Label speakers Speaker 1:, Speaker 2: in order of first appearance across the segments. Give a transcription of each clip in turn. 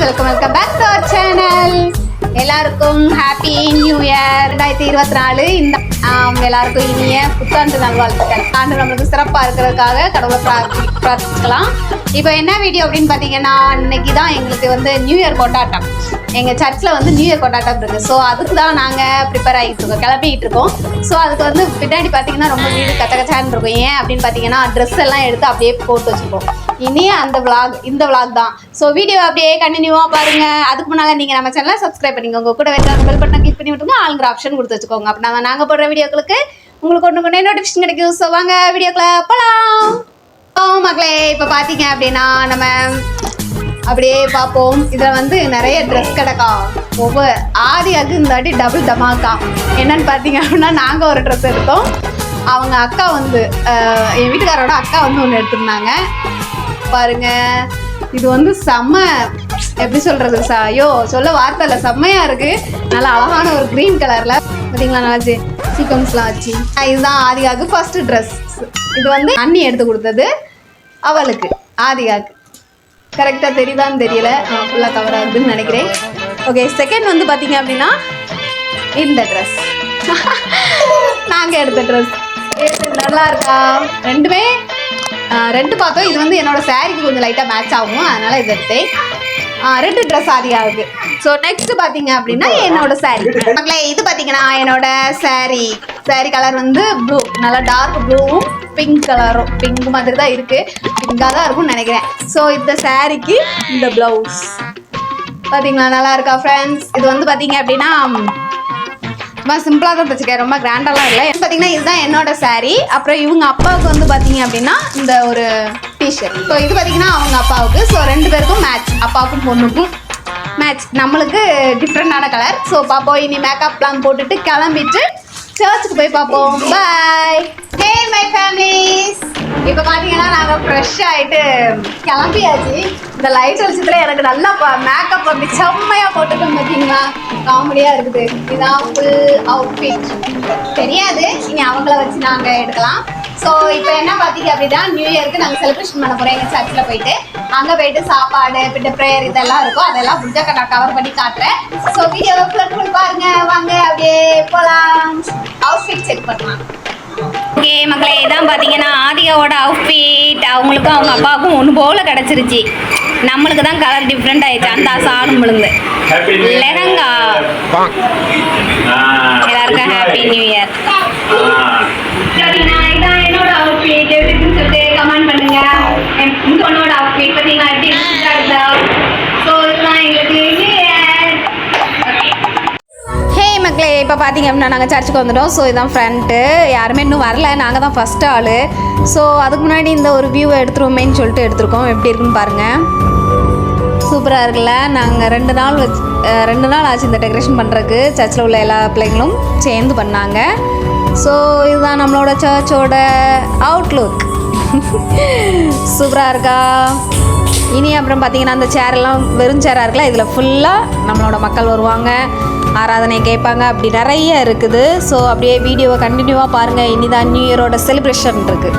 Speaker 1: Welcome welcome back to our channel எல்லாருக்கும் happy new year ரெண்டாயிரத்தி இருபத்தி நாலு இந்த எல்லாருக்கும் இனிய புத்தாண்டு நல்வாழ்த்துக்கள். ஆண்டு நம்மளுக்கு சிறப்பாக இருக்கிறதுக்காக கடவுளை பிரார்த்திக்கலாம் இப்போ என்ன வீடியோ அப்படின்னு பார்த்தீங்கன்னா இன்னைக்கு தான் எங்களுக்கு வந்து நியூ இயர் கொண்டாட்டம். எங்கள் சர்ச்சில் வந்து நியூ இயர் கொண்டாட்டம் இருக்குது ஸோ அதுக்கு தான் நாங்கள் ப்ரிப்பேர் ஆகிட்டு இருக்கோம் கிளம்பிட்டு இருக்கோம் ஸோ அதுக்கு வந்து பின்னாடி பார்த்தீங்கன்னா ரொம்ப வீடு கச்ச கச்சான்னு இருக்கும். ஏன் அப்படின்னு பார்த்தீங்கன்னா ட்ரெஸ் எல்லாம் எடுத்து அப்படியே போட்டு வச்சுருக்கோம் இனி அந்த விளாக் இந்த விளாக் தான். ஸோ வீடியோ அப்படியே கண்டினியூவாக பாருங்கள் அதுக்கு முன்னால் நீங்கள் நம்ம சேனலை சப்ஸ்கிரைப் பண்ணிக்கோங்க. கூட வைக்கிற பெல் பட்டன் கிளிக் பண்ணி விட்டுங்க ஆளுங்கிற ஆப்ஷன் கொடுத்து வச்சுக்கோங்க. அப்படின்னா நாங்கள் போடுற வீடியோக்களுக்கு உங்களுக்கு ஒன்று கொண்டே நோட்டிஃபிகேஷன் கிடைக்கும். ஸோ வாங்க வீடியோக்குள்ள போகலாம் மக்களே இப்போ பார்த்தீங்க அப்படின்னா நம்ம அப்படியே பார்ப்போம். இதில் வந்து நிறைய ட்ரெஸ் கிடக்கா. ஒவ்வொரு ஆதி அது இந்த வாட்டி டபுள் தமாக்கா என்னன்னு பார்த்தீங்க அப்படின்னா நாங்கள் ஒரு ட்ரெஸ் எடுத்தோம். அவங்க அக்கா வந்து என் வீட்டுக்காரோட அக்கா வந்து ஒன்று எடுத்திருந்தாங்க. பாருங்க இது வந்து செம்ம எப்படி சொல்றது சா ஐயோ சொல்ல வார்த்தை இல்லை செம்மையா இருக்கு. நல்ல அழகான ஒரு க்ரீன் கலர்ல பார்த்தீங்களா நல்லா சீக்வன்ஸ்லாம் வச்சு. இதுதான் ஆதிகாவுக்கு ஃபர்ஸ்ட் ட்ரெஸ் இது வந்து அண்ணி எடுத்து கொடுத்தது அவளுக்கு ஆதிகாக்கு. கரெக்டாக தெரியுதான்னு தெரியல. ஃபுல்லாக கவர் ஆகுதுன்னு நினைக்கிறேன். ஓகே செகண்ட் வந்து பார்த்தீங்க அப்படின்னா இந்த ட்ரெஸ் நாங்கள் எடுத்த ட்ரெஸ் நல்லா இருக்கா? ரெண்டுமே ரெண்டு பார்த்தோம். இது வந்து என்னோட சாரிக்கு கொஞ்சம் லைட்டாக மேட்ச் ஆகும். அதனால இது எடுத்தேன். ரெண்டு ட்ரெஸ் ஆதியாகுது ஸோ நெக்ஸ்ட் பார்த்தீங்க அப்படின்னா என்னோட சாரி மக்களே இது பார்த்தீங்கன்னா என்னோட சாரி சாரி கலர் வந்து ப்ளூ நல்லா டார்க் ப்ளூவும் பிங்க் கலரும் பிங்க் மாதிரி தான் இருக்குது பிங்காக தான் இருக்கும்னு நினைக்கிறேன். ஸோ இந்த சாரிக்கு இந்த ப்ளவுஸ் பார்த்தீங்களா நல்லா இருக்கா ஃப்ரெண்ட்ஸ் இது வந்து பார்த்தீங்க அப்படின்னா ரொம்ப சிம்பிளாக தான் தைச்சிருக்கேன். ரொம்ப கிராண்டாலாம் இல்லை. பார்த்தீங்கன்னா இதுதான் என்னோட saree. அப்புறம் இவங்க அப்பாவுக்கு வந்து பார்த்தீங்க அப்படின்னா இந்த ஒரு டிஷர்ட் ஸோ இது பார்த்தீங்கன்னா அவங்க அப்பாவுக்கு. ஸோ ரெண்டு பேருக்கும் மேட்ச் அப்பாவுக்கும் பொண்ணுக்கும் மேட்ச் நம்மளுக்கு டிஃப்ரெண்டான கலர் ஸோ பார்ப்போம் இனி மேக்கப்லாம் போட்டுட்டு கிளம்பிட்டு சர்ச்சுக்கு போய் பார்ப்போம். பாய் ஹே மை ஃபேமிலிஸ் இப்போ பார்த்தீங்கன்னா நாங்கள் ஃப்ரெஷ் ஆகிட்டு கிளம்பியாச்சு. இந்த லைட் வெளிச்சத்தில் எனக்கு நல்லா மேக்கப் அப்படி செம்மையாக போட்டுக்கணும் பார்த்தீங்களா காமெடியாக இருக்குது. இதான் ஃபுல் அவுட்ஃபிட் தெரியாது. இனி அவங்கள வச்சு நாங்கள் எடுக்கலாம். ஸோ இப்போ என்ன பார்த்தீங்க அப்படின்னா நியூ இயருக்கு நாங்கள் செலிப்ரேஷன் பண்ண போகிறோம் எங்கள் சர்ச்சில் போயிட்டு. அங்கே போயிட்டு சாப்பாடு பின்ன ப்ரேயர் இதெல்லாம் இருக்கும். அதெல்லாம் முடிஞ்சா நான் கவர் பண்ணி காட்டுறேன். ஸோ வீடியோவை ஃபிளட் பண்ணி பாருங்க. வாங்க அப்படியே போகலாம் அவுட்ஃபிட் செக் பண்ணலாம்.
Speaker 2: ஓகே மக்களே இதான் பார்த்தீங்கன்னா ஆதிகாவோட அவுட்ஃபிட் அவங்களுக்கும் அவங்க அப்பாவுக்கும் ஒன்று போல கிடச்சிருச்சு. நம்மளுக்கு தான் கலர் டிஃப்ரெண்ட் ஆயிடுச்சு. அந்த சாணும் விழுந்து. லெஹங்கா. எல்லாருக்கும் ஹாப்பி நியூ இயர்
Speaker 1: இப்போ பார்த்தீங்க அப்படின்னா நாங்கள் சர்ச்சுக்கு வந்துட்டோம். ஸோ இதுதான் ஃப்ரண்ட்டு யாருமே இன்னும் வரல. நாங்கள் தான் ஃபஸ்ட் ஆள். ஸோ அதுக்கு முன்னாடி இந்த ஒரு வியூவை எடுத்துருவோமேன்னு சொல்லிட்டு எடுத்திருக்கோம். எப்படி இருக்குன்னு பாருங்கள் சூப்பராக இருக்குல்ல. நாங்கள் ரெண்டு நாள் வச்சு ரெண்டு நாள் ஆச்சு இந்த டெக்கரேஷன் பண்ணுறதுக்கு சர்ச்சில் உள்ள எல்லா பிள்ளைங்களும் சேர்ந்து பண்ணாங்க. ஸோ இதுதான் நம்மளோட சர்ச்சோட அவுட்லுக் சூப்பராக இருக்கா? இனி அப்புறம் பார்த்தீங்கன்னா அந்த சேரெல்லாம் எல்லாம் வெறும் சேராக இருக்குல்ல இதில் ஃபுல்லாக நம்மளோட மக்கள் வருவாங்க. ஆராதனை கேட்பாங்க. அப்படி நிறைய இருக்குது. ஸோ அப்படியே வீடியோவை கண்டினியூவாக பாருங்கள் இனிதான் நியூ இயரோட செலிப்ரேஷன் இருக்குது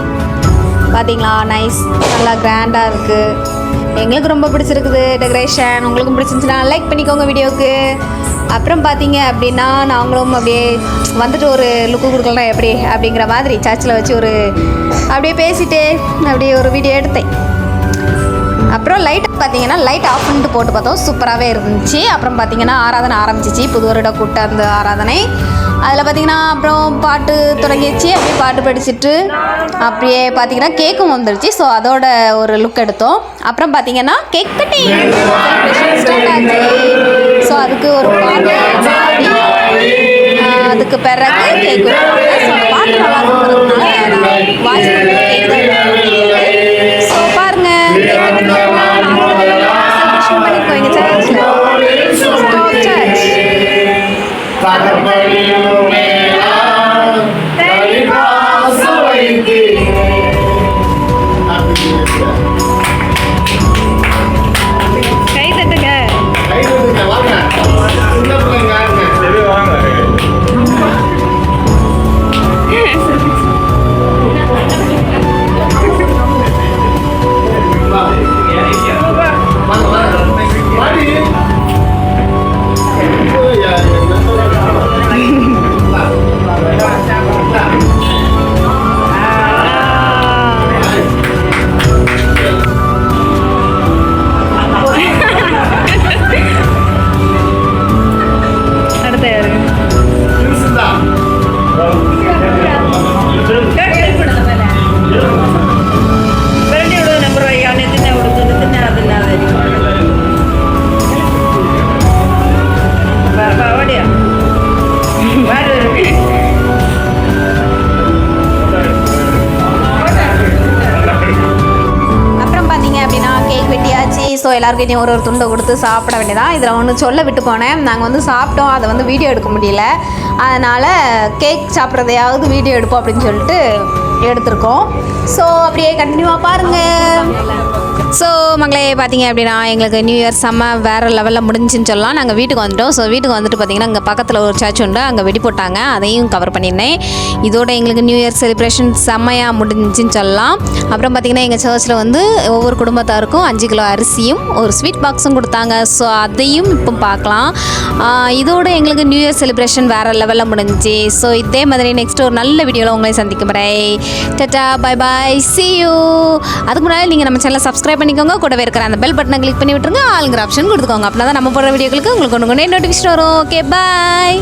Speaker 1: பார்த்தீங்களா நைஸ் நல்லா கிராண்டாக இருக்குது எங்களுக்கு ரொம்ப பிடிச்சிருக்குது டெக்கரேஷன் உங்களுக்கும் பிடிச்சிருந்துச்சுன்னா லைக் பண்ணிக்கோங்க வீடியோவுக்கு அப்புறம் பார்த்தீங்க அப்படின்னா நாங்களும் அப்படியே வந்துட்டு ஒரு லுக்கு கொடுக்கலாம் எப்படி? அப்படிங்கிற மாதிரி சர்ச்சில் வச்சு ஒரு அப்படியே பேசிட்டு அப்படியே ஒரு வீடியோ எடுத்தேன். அப்புறம் லைட் பார்த்தீங்கன்னா லைட் ஆஃப் பண்ணிட்டு போட்டு பார்த்தோம். சூப்பராகவே இருந்துச்சு. அப்புறம் பார்த்தீங்கன்னா ஆராதனை ஆரம்பிச்சிச்சு. புது வருட கூட்ட அந்த ஆராதனை. அதில் பார்த்தீங்கன்னா அப்புறம் பாட்டு தொடங்கிடுச்சு. அப்படியே பாட்டு படிச்சுட்டு அப்படியே பார்த்தீங்கன்னா கேக்கும் வந்துடுச்சு ஸோ அதோட ஒரு லுக் எடுத்தோம். அப்புறம் பார்த்தீங்கன்னா கேக் கட்டிங் ஸ்டார்ட் ஆச்சு ஸோ அதுக்கு ஒரு பாட்டு. அதுக்கு பிறகு கேக்
Speaker 3: Bárbara.
Speaker 1: எல்லாருக்கும் ஒரு ஒரு துண்டை கொடுத்து சாப்பிட வேண்டியதான் இதில் ஒன்று சொல்ல விட்டு போனேன். நாங்கள் வந்து சாப்பிட்டோம். அதை வந்து வீடியோ எடுக்க முடியல. அதனால் கேக் சாப்பிட்றதையாவது வீடியோ எடுப்போம் அப்படின்னு சொல்லிட்டு எடுத்திருக்கோம். ஸோ அப்படியே கண்டினியூவாக பாருங்கள் ஸோ மங்களே பார்த்தீங்க அப்படின்னா எங்களுக்கு நியூ இயர் செம்ம வேறு லெவலில் முடிஞ்சுன்னு சொல்லலாம். நாங்கள் வீட்டுக்கு வந்துட்டோம். ஸோ வீட்டுக்கு வந்துட்டு பார்த்தீங்கன்னா அங்கே பக்கத்தில் ஒரு சர்ச் உண்டு. அங்கே வெடி போட்டாங்க. அதையும் கவர் பண்ணியிருந்தேன். இதோட எங்களுக்கு நியூ இயர் செலிப்ரேஷன் செம்மையாக முடிஞ்சுன்னு சொல்லலாம். அப்புறம் பார்த்தீங்கன்னா எங்கள் சர்ச்சில் வந்து ஒவ்வொரு குடும்பத்தாருக்கும் அஞ்சு கிலோ அரிசியும் ஒரு ஸ்வீட் பாக்ஸும் கொடுத்தாங்க. ஸோ அதையும் இப்போ பார்க்கலாம். இதோட எங்களுக்கு நியூ இயர் செலிப்ரேஷன் வேறு லெவலில் முடிஞ்சிச்சு ஸோ இதே மாதிரி நெக்ஸ்ட் ஒரு நல்ல வீடியோவில் உங்களை சந்திக்க வரை. Tata bye bye see you அதுக்கு முன்னாடி நீங்கள் நம்ம சேனலை சப்ஸ்கிரைப் பண்ணிக்கோங்க. கூடவே இருக்கிற அந்த பெல் பட்டனை கிளிக் பண்ணி விட்டுருங்க. ஆளுங்கிற ஆப்ஷன் கொடுத்துக்கோங்க. அப்படின்னா தான் நம்ம போடுற வீடியோக்களுக்கு உங்களுக்கு ஒன்று கொண்டு நோட்டிஃபிகேஷன் வரும். Okay bye